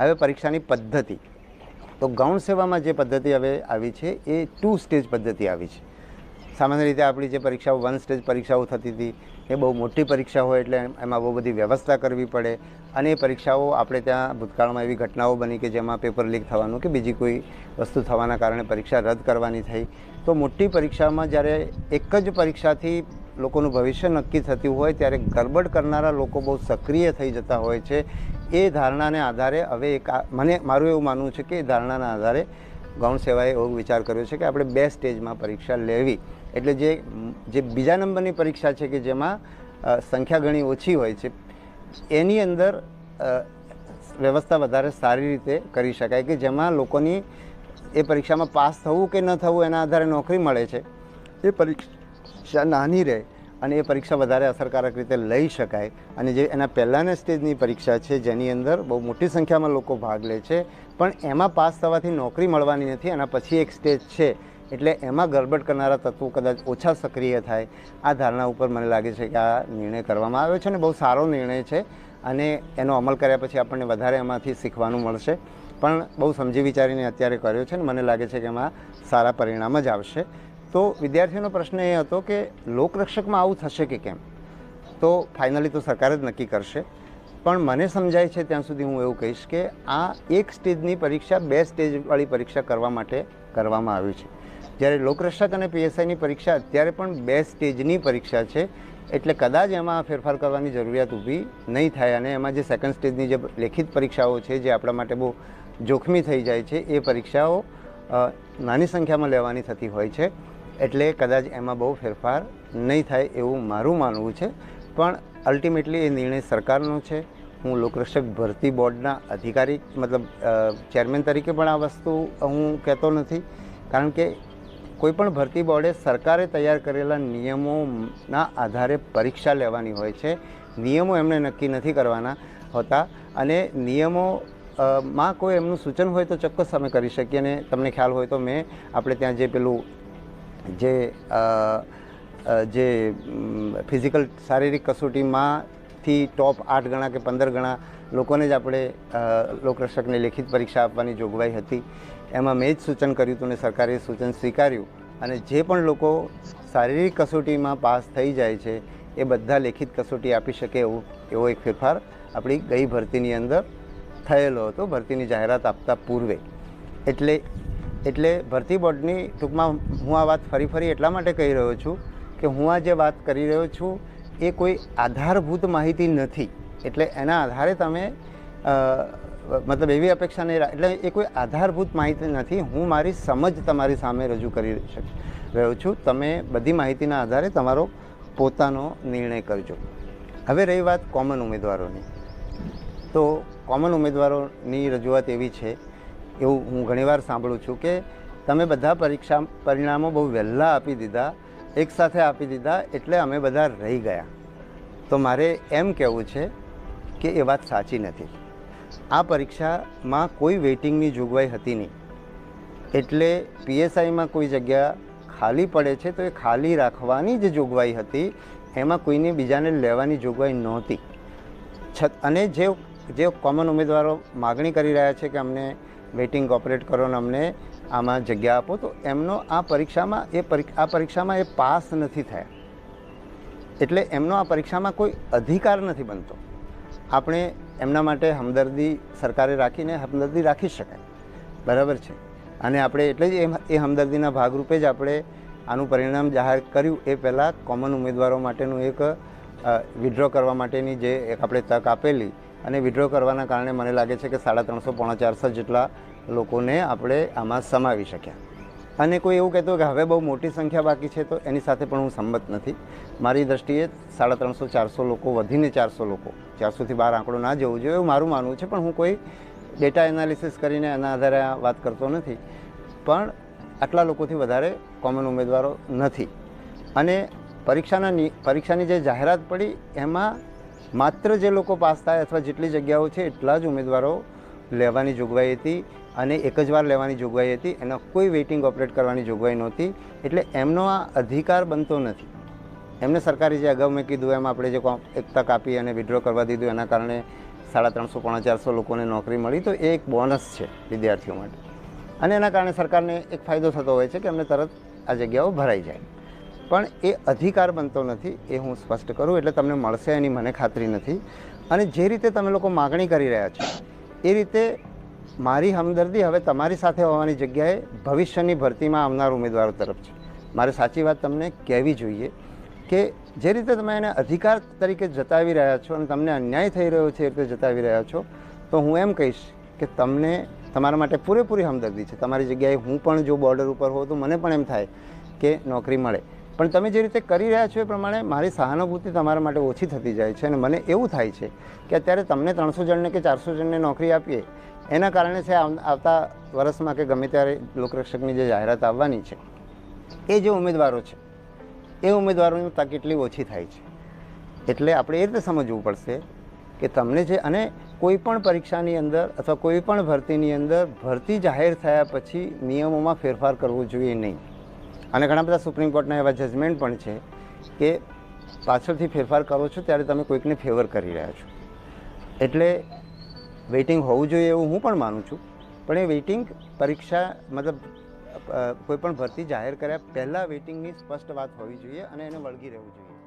હવે પરીક્ષાની પદ્ધતિ. તો ગૌણ સેવામાં જે પદ્ધતિ હવે આવી છે, એ ટુ સ્ટેજ પદ્ધતિ આવી છે. સામાન્ય રીતે આપણી જે પરીક્ષાઓ વન સ્ટેજ પરીક્ષાઓ થતી હતી, એ બહુ મોટી પરીક્ષા હોય એટલે એમાં બહુ બધી વ્યવસ્થા કરવી પડે. અને એ પરીક્ષાઓ આપણે ત્યાં ભૂતકાળમાં એવી ઘટનાઓ બની કે જેમાં પેપર લીક થવાનું કે બીજી કોઈ વસ્તુ થવાના કારણે પરીક્ષા રદ કરવાની થઈ. તો મોટી પરીક્ષામાં જ્યારે એક જ પરીક્ષાથી લોકોનું ભવિષ્ય નક્કી થતું હોય, ત્યારે ગરબડ કરનારા લોકો બહુ સક્રિય થઈ જતા હોય છે. એ ધારણાને આધારે હવે એક મને મારું એવું માનવું છે કે એ ધારણાના આધારે ગૌણ સેવાએ એવો વિચાર કર્યો છે કે આપણે બે સ્ટેજમાં પરીક્ષા લેવી. એટલે જે જે બીજા નંબરની પરીક્ષા છે કે જેમાં સંખ્યા ઘણી ઓછી હોય છે, એની અંદર વ્યવસ્થા વધારે સારી રીતે કરી શકાય કે જેમાં લોકોની એ પરીક્ષામાં પાસ થવું કે ન થવું એના આધારે નોકરી મળે છે. એ પરીક્ષા નાની રહે. અને એ પરીક્ષા વધારે અસરકારક રીતે લઈ શકાય. અને જે એના પહેલાંના સ્ટેજની પરીક્ષા છે, જેની અંદર બહુ મોટી સંખ્યામાં લોકો ભાગ લે છે, પણ એમાં પાસ થવાથી નોકરી મળવાની નથી, એના પછી એક સ્ટેજ છે. એટલે એમાં ગરબડ કરનારા તત્વો કદાચ ઓછા સક્રિય થાય. આ ધારણા ઉપર મને લાગે છે કે આ નિર્ણય કરવામાં આવ્યો છે અને બહુ સારો નિર્ણય છે અને એનો અમલ કર્યા પછી આપણને વધારે એમાંથી શીખવાનું મળશે. પણ બહુ સમજી વિચારીને અત્યારે કર્યો છે ને મને લાગે છે કે એમાં સારા પરિણામ જ આવશે. તો વિદ્યાર્થીઓનો પ્રશ્ન એ હતો કે લોકરક્ષકમાં આવું થશે કે કેમ? તો ફાઇનલી તો સરકાર જ નક્કી કરશે. પણ મને સમજાય છે ત્યાં સુધી હું એવું કહીશ કે આ એક સ્ટેજની પરીક્ષા બે સ્ટેજવાળી પરીક્ષા કરવા માટે કરવામાં આવી છે. જ્યારે લોકરક્ષક અને પીએસઆઈની પરીક્ષા અત્યારે પણ બે સ્ટેજની પરીક્ષા છે, એટલે કદાચ એમાં ફેરફાર કરવાની જરૂરિયાત ઊભી નહીં થાય અને એમાં જે સેકન્ડ સ્ટેજની જે લેખિત પરીક્ષાઓ છે, જે આપણા માટે બહુ જોખમી થઈ જાય છે, એ પરીક્ષાઓ નાની સંખ્યામાં લેવાની થતી હોય છે. એટલે કદાચ એમાં બહુ ફેરફાર નહીં થાય એવું મારું માનવું છે. પણ અલ્ટિમેટલી એ નિર્ણય સરકારનો છે. હું લોકરક્ષક ભરતી બોર્ડના અધિકારી, મતલબ ચેરમેન તરીકે પણ આ વસ્તુ હું કહેતો નથી. કારણ કે કોઈપણ ભરતી બોર્ડે સરકારે તૈયાર કરેલા નિયમોના આધારે પરીક્ષા લેવાની હોય છે. નિયમો એમણે નક્કી નથી કરવાના હોતા અને નિયમો માં કોઈ એમનું સૂચન હોય તો ચોક્કસ અમે કરી શકીએ અને તમને ખ્યાલ હોય તો મેં આપણે ત્યાં જે પેલું જે જે ફિઝિકલ શારીરિક કસોટીમાંથી ટોપ આઠ ગણા કે પંદર ગણા લોકોને જ આપણે લોકરક્ષકને લેખિત પરીક્ષા આપવાની જોગવાઈ હતી. એમાં મેં જ સૂચન કર્યું હતું અને સરકારે સૂચન સ્વીકાર્યું. અને જે પણ લોકો શારીરિક કસોટીમાં પાસ થઈ જાય છે, એ બધા લેખિત કસોટી આપી શકે એવું, એવો એક ફેરફાર આપણી ગઈ ભરતીની અંદર થયેલો હતો, ભરતીની જાહેરાત આપતા પૂર્વે. એટલે એટલે ભરતી બોર્ડની ટૂંકમાં હું આ વાત ફરી ફરી એટલા માટે કહી રહ્યો છું કે હું આ જે વાત કરી રહ્યો છું, એ કોઈ આધારભૂત માહિતી નથી. એટલે એના આધારે તમે મતલબ એવી અપેક્ષા નહીં એટલે એ કોઈ આધારભૂત માહિતી નથી. હું મારી સમજ તમારી સામે રજૂ કરી રહ્યો છું. તમે બધી માહિતીના આધારે તમારો પોતાનો નિર્ણય કરજો. હવે રહી વાત કોમન ઉમેદવારોની. તો કોમન ઉમેદવારોની રજૂઆત એવી છે એવું હું ઘણીવાર સાંભળું છું કે તમે બધા પરીક્ષા પરિણામો બહુ વહેલા આપી દીધા એકસાથે આપી દીધા એટલે અમે બધા રહી ગયા. તો મારે એમ કહેવું છે કે એ વાત સાચી નથી. આ પરીક્ષામાં કોઈ વેઇટિંગની જોગવાઈ હતી નહીં. એટલે પીએસઆઈમાં કોઈ જગ્યા ખાલી પડે છે તો એ ખાલી રાખવાની જે જોગવાઈ હતી. એમાં કોઈને બીજાને લેવાની જોગવાઈ નહોતી. છત અને જે જે કોમન ઉમેદવારો માગણી કરી રહ્યા છે કે અમને વેઇટિંગ ઓપરેટ કરો ને અમને આમાં જગ્યા આપો. તો એમનો આ પરીક્ષામાં એ આ પરીક્ષામાં એ પાસ નથી થયા. એટલે એમનો આ પરીક્ષામાં કોઈ અધિકાર નથી બનતો. આપણે એમના માટે હમદર્દી સરકારે રાખીને હમદર્દી રાખી શકાય. બરાબર છે? અને આપણે એટલે જ એ હમદર્દીના ભાગરૂપે જ આપણે આનું પરિણામ જાહેર કર્યું એ પહેલાં કોમન ઉમેદવારો માટેનું એક વિડ્રો કરવા માટેની જે એક આપણે તક આપેલી અને વિડ્રો કરવાના કારણે મને લાગે છે કે સાડા ત્રણસો પોણા ચારસો જેટલા લોકોને આપણે આમાં સમાવી શક્યા. અને કોઈ એવું કહેતું કે હવે બહુ મોટી સંખ્યા બાકી છે તો એની સાથે પણ હું સંમત નથી. મારી દ્રષ્ટિએ સાડા ત્રણસો ચારસો લોકો વધીને ચારસો લોકો, ચારસોથી બાર આંકડો ના જવું જોઈએ એવું મારું માનવું છે, પણ હું કોઈ ડેટા એનાલિસિસ કરીને એના આધારે આ વાત કરતો નથી. પણ આટલા લોકોથી વધારે કોમન ઉમેદવારો નથી. અને પરીક્ષાના પરીક્ષાની જે જાહેરાત પડી, એમાં માત્ર જે લોકો પાસ થાય અથવા જેટલી જગ્યાઓ છે એટલા જ ઉમેદવારો લેવાની જોગવાઈ હતી અને એક જ વાર લેવાની જોગવાઈ હતી. એનો કોઈ વેઇટિંગ ઓપરેટ કરવાની જોગવાઈ નહોતી. એટલે એમનો આ અધિકાર બનતો નથી. એમને સરકારે જે અગાઉ મેં કીધું, એમ આપણે જે એક તક આપી અને વિડ્રો કરવા દીધું, એના કારણે સાડા ત્રણસો પોણા ચારસો લોકોને નોકરી મળી. તો એ એક બોનસ છે વિદ્યાર્થીઓ માટે. અને એના કારણે સરકારને એક ફાયદો થતો હોય છે કે એમને તરત આ જગ્યાઓ ભરાઈ જાય. પણ એ અધિકાર બનતો નથી, એ હું સ્પષ્ટ કરું, એટલે તમને મળશે એની મને ખાતરી નથી. અને જે રીતે તમે લોકો માગણી કરી રહ્યા છો, એ રીતે મારી હમદર્દી હવે તમારી સાથે હોવાની જગ્યાએ ભવિષ્યની ભરતીમાં આવનાર ઉમેદવારો તરફ છે. મારે સાચી વાત તમને કહેવી જોઈએ કે જે રીતે તમે એને અધિકાર તરીકે જતાવી રહ્યા છો અને તમને અન્યાય થઈ રહ્યો છે એ રીતે જતાવી રહ્યા છો, તો હું એમ કહીશ કે તમને તમારા માટે પૂરેપૂરી હમદર્દી છે. તમારી જગ્યાએ હું પણ જો બોર્ડર ઉપર હોઉં તો મને પણ એમ થાય કે નોકરી મળે. પણ તમે જે રીતે કરી રહ્યા છો એ પ્રમાણે મારી સહાનુભૂતિ તમારા માટે ઓછી થતી જાય છે અને મને એવું થાય છે કે અત્યારે તમને ત્રણસો જણને કે ચારસો જણને નોકરી આપીએ, એના કારણે છે આવ- આવતા વર્ષમાં કે ગમે ત્યારે લોકરક્ષકની જે જાહેરાત આવવાની છે, એ જે ઉમેદવારો છે, એ ઉમેદવારોની તક એટલી ઓછી થાય છે. એટલે આપણે એ રીતે સમજવું પડશે કે તમને જે, અને કોઈ પણ પરીક્ષાની અંદર અથવા કોઈ પણ ભરતીની અંદર ભરતી જાહેર થયા પછી નિયમોમાં ફેરફાર કરવો જોઈએ નહીં. અને ઘણા બધા સુપ્રીમ કોર્ટના એવા જજમેન્ટ પણ છે કે પાછળથી ફેરફાર કરો છો ત્યારે તમે કોઈકને ફેવર કરી રહ્યા છો. એટલે વેઇટિંગ હોવું જોઈએ એવું હું પણ માનું છું. પણ એ વેઇટિંગ પરીક્ષા મતલબ કોઈપણ ભરતી જાહેર કર્યા પહેલાં વેઇટિંગની સ્પષ્ટ વાત હોવી જોઈએ અને એને વળગી રહેવું જોઈએ.